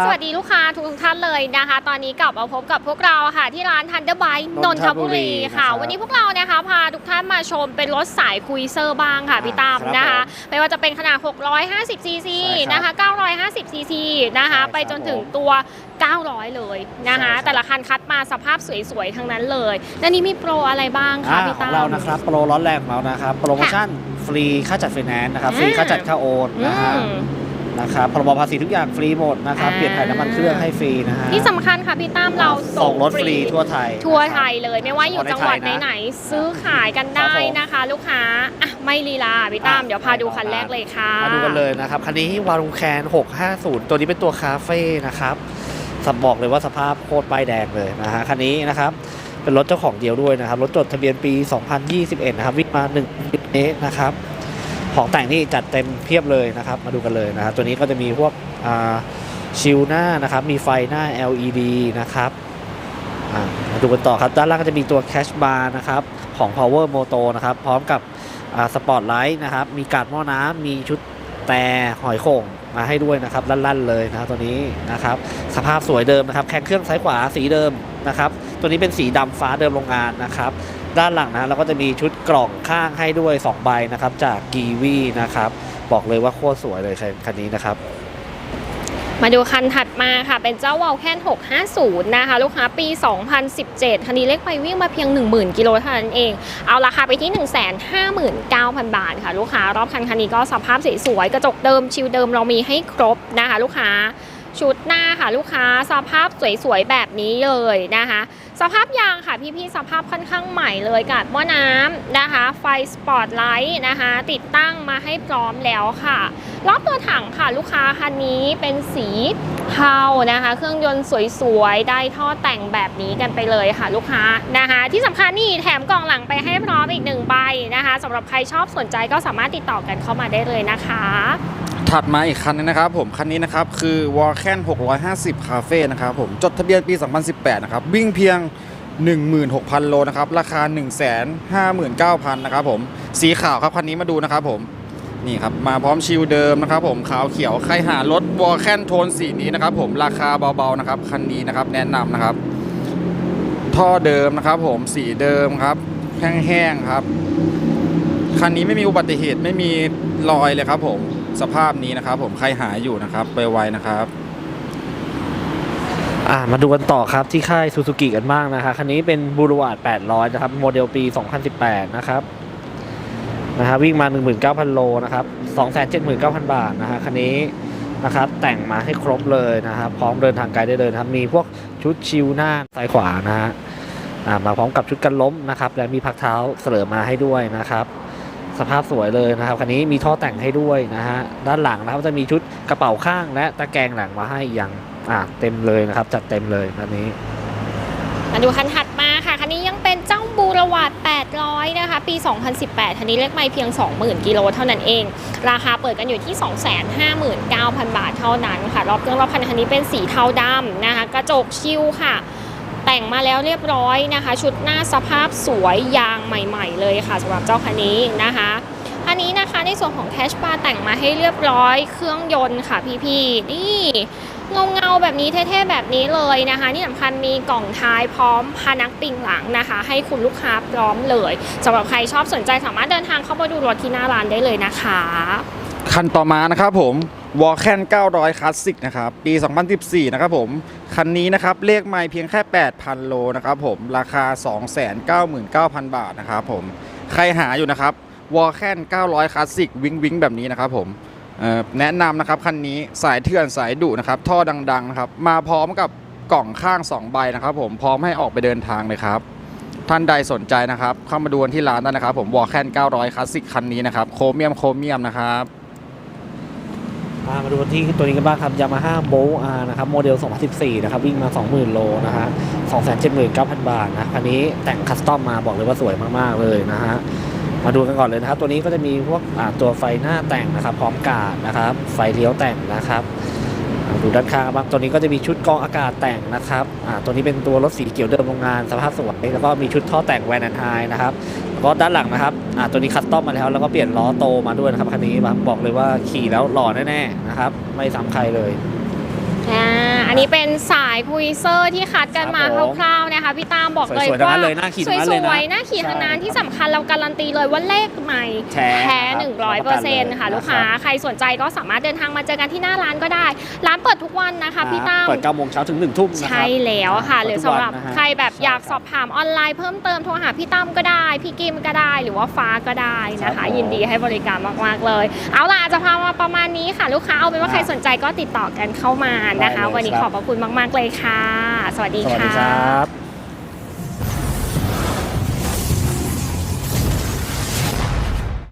วัสดีครับสวัสดีลูกค้าทุกๆท่านเลยนะคะ ตอนนี้กลับมาพบกับพวกเราค่ะ ที่ร้านทันเดอร์ไบนนนนททบุบุรีรีค่ะนะครับวันนี้พวกเรานะคะพาทุกท่านมาชมเป็นรถสายคุยเซอร์บ้างค่ะพี่ตามครับนะคะผมไม่ว่าจะเป็นขนาด 650 ซีซีใช่ครับนะคะ 950 ซีซีนะคะใช่ครับไปจนถึงตัว 900 เลยนะคะใช่ครับแต่ละคันคัดมาสภาพสวยๆ ทั้งนั้นเลยแล้วนี้มีโปรอะไรบ้างคะอ่าพี่ขอตางมเรานะครับโปรร้อนแรงของเรานะครับโปรโมชั่นฟรีค่าจัดไฟแนนซ์นะครับอ่าฟรีค่าจัดค่าโอนอืนะฮะม นะครับพรบภาษีทุกอย่างฟรีหมดนะครับอ่า เปลี่ยนถ่ายน้ำมันเครื่องให้ฟรีนะฮะที่สำคัญค่ะพี่ตามเราส่งรถฟรีทั่วไทย ทั่วนะครับไทยเลยไม่ว่าอยู่จังหวัดในไทยนะไหนๆซื้อขายกันได้ครับผมนะคะ ลูกค้าอะไม่ลีลาพี่ตั้มอะ เดี๋ยวพาดูคันแรกเลยค่ะ มาดูกันเลยนะครับ คันนี้วารุงแคน 650 ตัวนี้เป็นตัวคาเฟ่นะครับสับบอกเลยว่าสภาพโคตรป้ายแดงเลยนะฮะ คันนี้นะครับ เป็นรถเจ้าของเดียวด้วยนะครับ รถจดทะเบียนปี 2021 นะครับ วิ่งมา1เมตรนะครับ ของแต่งนี่จัดเต็มเพียบเลยนะครับ มาดูกันเลยนะครับ ตัวนี้ก็จะมีพวกชิลหน้านะครับ มีไฟหน้า LED นะครับมาดูกันต่อครับ ด้านล่างก็จะมีตัวแคชบาร์นะครับของ Power Moto นะครับ พร้อมกับสปอตไลท์นะครับ มีการ์ดหม้อน้ำมีชุดแต่หอยโข่งมาให้ด้วยนะครับลั่นๆเลยนะครับตัวนี้นะครับ สภาพสวยเดิมนะครับ แข้งเครื่องซ้ายขวาสีเดิมนะครับ ตัวนี้เป็นสีดำฟ้าเดิมโรงงานนะครับ ด้านหลังนะเราก็จะมีชุดกล่องข้างให้ด้วย 2 ใบนะครับ จากกีวีนะครับบอกเลยว่าโคตรสวยเลยคันนี้นะครับ มาดูคันถัดมาค่ะ เป็นเจ้าวอลแคน650 นะคะ ลูกค้าปี 2017 คันนี้เล็กไปวิ่งมาเพียง 10,000 กิโลเท่านั้นเอง เอาราคาไปที่ 159,000 บาทค่ะ ลูกค้ารอบคันคันนี้ก็สภาพสวยๆกระจกเดิมชิลเดิมเรามีให้ครบนะคะ ลูกค้า ชุดหน้าค่ะลูกค้าสภาพสวยๆแบบนี้เลยนะคะ สภาพยางค่ะพี่ๆสภาพค่อนข้างใหม่เลยกับหม้อน้ำนะคะ ไฟสปอตไลท์นะคะ ติดตั้งมาให้พร้อมแล้วค่ะรอบตัวถังค่ะลูกค้าคันนี้เป็นสีเทานะคะ เครื่องยนต์สวยๆ ได้ท่อแต่งแบบนี้กันไปเลยค่ะลูกค้านะคะ ที่สำคัญนี่แถมกล่องหลังไปให้พร้อมอีกหนึ่งใบนะคะสำหรับใครชอบสนใจก็สามารถติดต่อกันเข้ามาได้เลยนะคะถัดมาอีกคันนึงนะครับผม คันนี้นะครับ คือ w a l k e n 650 Cafe นะครับผม จดทะเบียนปี 2018 นะครับ วิ่งเพียง 16,000 โลนะครับ ราคา 159,000 นะครับผม สีขาวครับคันนี้มาดูนะครับผม นี่ครับ มาพร้อมชิลเดิมนะครับผม ขาวเขียว ใครหารถ w a l k e n โทนสีนี้นะครับผม ราคาเบาๆนะครับ คันนี้นะครับ แนะนำนะครับ ท่อเดิมนะครับผม สีเดิมครับ แห้งๆครับ คันนี้ไม่มีอุบัติเหตุ ไม่มีรอยเลยครับผม สภาพนี้นะครับ ผมใครหาอยู่นะครับ ไปไวนะครับ อ่ามาดูกันต่อครับที่ค่ายซูซูกิกันบ้างนะคะคันนี้เป็นบูรวาด800 นะครับ โมเดลปี 2018 นะครับนะฮะวิ่งมา 19,000 โลนะครับ 279,000 บาทนะฮะคันนี้นะครับแต่งมาให้ครบเลยนะครับพร้อมเดินทางไกลได้เลยนะครับ มีพวกชุดชิลหน้าซ้ายขวานะฮะมาพร้อมกับชุดกันล้มนะครับ และมีพักเท้าเสริมมาให้ด้วยนะครับ สภาพสวยเลยนะครับคันนี้มีท่อแต่งให้ด้วยนะฮะด้านหลังนะครับจะมีชุดกระเป๋าข้างและตะแกรงหลังมาให้อย่างอ่าเต็มเลยนะครับ จัดเต็มเลยคันนี้มาดูคันถัดมาค่ะ คันนี้ยังเป็นเจ้าบูรวาด800 นะคะ ปี 2018 คันนี้เลขไม่เพียง 20,000 กิโลเท่านั้นเอง ราคาเปิดกันอยู่ที่ 259,000 บาทเท่านั้นค่ะ รอบเครื่องรอบคันคันนี้เป็นสีเทาดำนะคะ กระจกชิลค่ะ แต่งมาแล้วเรียบร้อยนะคะ ชุดหน้าสภาพสวยยางใหม่ ๆ เลยค่ะสำหรับเจ้าคันนี้นะคะคันนี้นะคะในส่วนของแคชบาร์แต่งมาให้เรียบร้อยเครื่องยนต์ค่ะพี่ๆนี่เงาเงาๆแบบนี้เท่ๆแบบนี้เลยนะคะที่สำคัญมีกล่องท้ายพร้อมพานักปิงหลังนะคะ ให้คุณลูกค้าพร้อมเลยสำหรับใครชอบสนใจสามารถเดินทางเข้ามาดูรถที่หน้าร้านได้เลยนะคะ คันต่อมานะครับผม w a l k e n 900 Classic นะครับ ปี 2014 นะครับผม คันนี้นะครับ เลขไม่เพียงแค่ 8,000 โลนะครับผม ราคา 299,000 บาทนะครับผม ใครหาอยู่นะครับ w a l k e n 900 Classic วิงวิงแบบนี้นะครับผมเอ่อแนะนำนะครับ คันนี้สายเถื่อนสายดุนะครับ ท่อดังๆนะครับ มาพร้อมกับกล่องข้าง 2 ใบนะครับผม พร้อมให้ออกไปเดินทางเลยครับท่านใดสนใจนะครับ เข้ามาดูที่ร้านได้นะครับ ผม w a l k e n 900 Classic คันนี้นะครับ โครเมียมโครเมียมนะครับ มาดูที่ตัวนี้กันบ้างครับยามาฮ่าโบอานะครับ โมเดล 2014 นะครับ วิ่งมา 20,000 โลนะฮะ279,000 บาทนะคันนี้แต่งคัสตอมมาบอกเลยว่าสวยมากๆเลยนะฮะ มาดูกันก่อนเลยนะครับ ตัวนี้ก็จะมีพวกตัวไฟหน้าแต่งนะครับ พร้อมกาดนะครับ ไฟเลี้ยวแต่งนะครับดูด้านข้างบ้างตัวนี้ก็จะมีชุดกองอากาศแต่งนะครับตัวนี้เป็นตัวรถสีเขียวเดิมโรงงานสภาพสวยแล้วก็มีชุดท่อแต่งแวนแอนไฮนะครับแล้วก็ด้านหลังนะครับ อ่าตัวนี้คัสตอมมาแล้วแล้วก็เปลี่ยนล้อโตมาด้วยนะครับคันนี้บอกเลยว่าขี่แล้วหล่อแน่ๆนะครับ ไม่ซ้ำใครเลย ค่ะ อันนี้เป็นสายคุยเซอร์ที่คัดกันมาครับผมคร่าวๆนะคะพี่ตามบอกเลยสวยๆทั้งว่านั้นเลยน่าขี่สทั้งนั้นเลยนะวยๆน่าขี่ทั้งนั้นใช่ที่สำคัญเราการันตีเลยว่าเลขใหม่แท้แท้ครับหนึ่งร้อยเปอร์เซ็นต์ค่ะรับลูกค้าใครสนใจก็สามารถเดินทางมาเจอกันที่หน้าร้านก็ได้ ร้านเปิดทุกวันนะคะพี่ตาม เปิด9โมงเช้าถึง 1 ทุ่มนะครับ ใช่แล้วค่ะ หรือสำหรับเปิดทุกวันนะฮะใครแบบใช่อยากครับสอบถามออนไลน์เพิ่มเติมโทรหาพี่ตั้มก็ได้ พี่กิมก็ได้ หรือว่าฟ้าก็ได้นะครัคะ บผม ยินดีให้บริการมาก ๆ เลย เอาล่ะจะพามาประมาณนี้ค่ะ ลูกค้าเอาเป็นว่าคใครัรบสนใจก็ติดต่อกันเข้ามานะคะได้เลยวันนี้ครับขอบพระคุณมาก ๆ เลยค่ะ สวัสดีค่ะ สวัสดีครับ